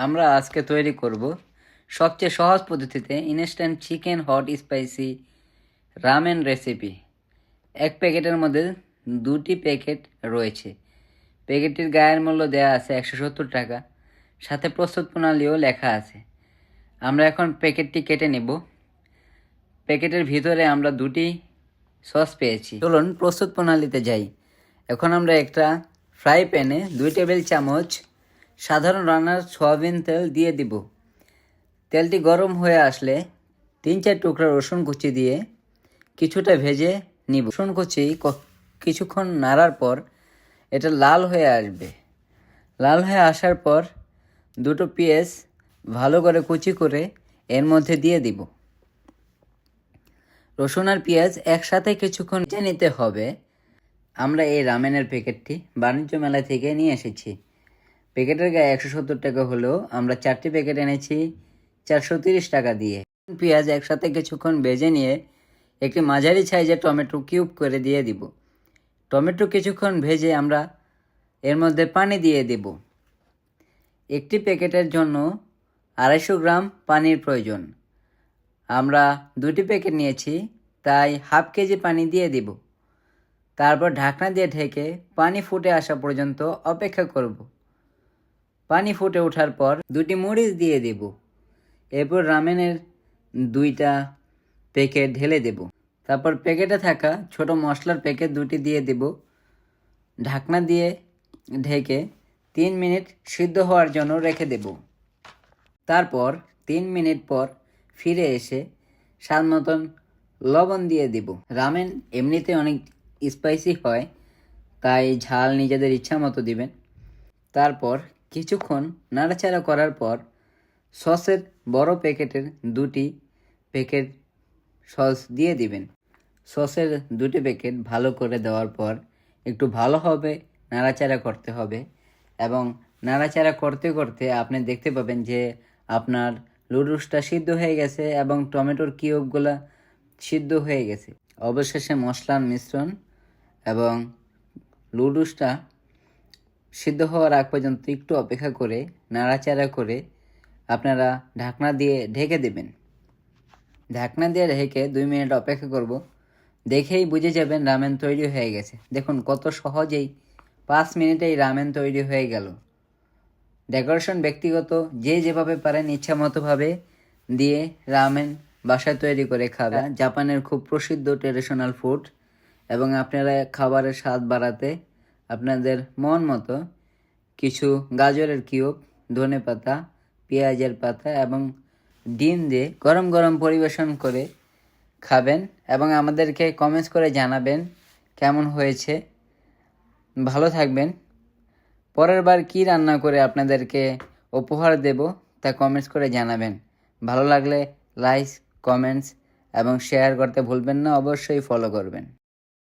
আমরা আজকে তৈরি করব সবচেয়ে সহজ পদ্ধতিতে instant chicken hot spicy ramen recipe এক প্যাকেটের মধ্যে দুটি প্যাকেট রয়েছে। প্যাকেটটির গায়ের মূল্য দেওয়া আছে একশো সত্তর টাকা। সাথে প্রস্তুত প্রণালীও লেখা আছে। আমরা এখন প্যাকেটটি কেটে নেব। প্যাকেটের ভিতরে আমরা দুটি সস পেয়েছি। চলুন প্রস্তুত প্রণালীতে যাই। এখন আমরা একটা ফ্রাই প্যানে দুই টেবিল চামচ সাধারণ রান্নার সয়াবিন তেল দিয়ে দিব। তেলটি গরম হয়ে আসলে তিন চার টুকরা রসুন কুচি দিয়ে কিছুটা ভেজে নিব। রসুন কুচি কিছুক্ষণ নাড়ার পর এটা লাল হয়ে আসবে। লাল হয়ে আসার পর দুটো পেঁয়াজ ভালো করে কুচি করে এর মধ্যে দিয়ে দিব। রসুন আর পেঁয়াজ একসাথে কিছুক্ষণ নিতে হবে। আমরা এই রামেনের প্যাকেটটি বাণিজ্য মেলা থেকে নিয়ে এসেছি। প্যাকেটের গায়ে একশো সত্তর টাকা হলেও আমরা চারটি প্যাকেট এনেছি চারশো তিরিশ টাকা দিয়ে। পেঁয়াজ একসাথে কিছুক্ষণ ভেজে নিয়ে একটি মাঝারি সাইজের টমেটো কিউব করে দিয়ে দিব। টমেটো কিছুক্ষণ ভেজে আমরা এর মধ্যে পানি দিয়ে দেব। একটি প্যাকেটের জন্য আড়াইশো গ্রাম পানির প্রয়োজন। আমরা দুটি প্যাকেট নিয়েছি, তাই হাফ কেজি পানি দিয়ে দিব। তারপর ঢাকনা দিয়ে ঢেকে পানি ফুটে আসা পর্যন্ত অপেক্ষা করব। পানি ফুটে ওঠার পর দুটি মরিচ দিয়ে দেব। এরপর রামেনের দুইটা প্যাকেট ঢেলে দেব। তারপর প্যাকেটে থাকা ছোট মশলার প্যাকেট দুটি দিয়ে দেব। ঢাকনা দিয়ে ঢেকে তিন মিনিট সিদ্ধ হওয়ার জন্য রেখে দেব। তারপর তিন মিনিট পর ফিরে এসে স্বাদ মতন লবণ দিয়ে দিব। রামেন এমনিতে অনেক স্পাইসি হয়, তাই ঝাল নিজেদের ইচ্ছা মতো দিবেন। তারপর কিছুক্ষণ নাড়াচাড়া করার পর সসের বড় প্যাকেটের দুটি প্যাকেট সস দিয়ে দিবেন। সসের দুটি প্যাকেট ভালো করে দেওয়ার পর একটু ভালোভাবে নাড়াচাড়া করতে হবে এবং নাড়াচাড়া করতে করতে আপনি দেখতে পাবেন যে আপনার লুডুসটা সিদ্ধ হয়ে গেছে এবং টমেটোর কিউবগুলো সিদ্ধ হয়ে গেছে। অবশেষে মশলার মিশ্রণ এবং লুডুসটা সিদ্ধ হওয়ার আগ পর্যন্ত একটু অপেক্ষা করে, নাড়াচাড়া করে আপনারা ঢাকনা দিয়ে ঢেকে দেবেন। ঢাকনা দিয়ে ঢেকে দুই মিনিট অপেক্ষা করব। দেখেই বুঝে যাবেন রামেন তৈরি হয়ে গেছে। দেখুন কত সহজেই পাঁচ মিনিটেই রামেন তৈরি হয়ে গেল। ডেকোরেশন ব্যক্তিগত যে যেভাবে পারেন ইচ্ছা মতোভাবে দিয়ে রামেন বাসায় তৈরি করে খাবেন জাপানের খুব প্রসিদ্ধ ট্রেডিশনাল ফুড এবং আপনারা খাবারের স্বাদ বাড়াতে আপনাদের মন মতো কিছু গাজরের কিউব, ধনে পাতা, পেঁয়াজের পাতা এবং ডিম দিয়ে গরম গরম পরিবেশন করে খাবেন এবং আমাদেরকে কমেন্টস করে জানাবেন কেমন হয়েছে। ভালো থাকবেন। পরের বার কী রান্না করে আপনাদেরকে উপহার দেব তা কমেন্টস করে জানাবেন। ভালো লাগলে লাইক কমেন্টস এবং শেয়ার করতে ভুলবেন না, অবশ্যই ফলো করবেন।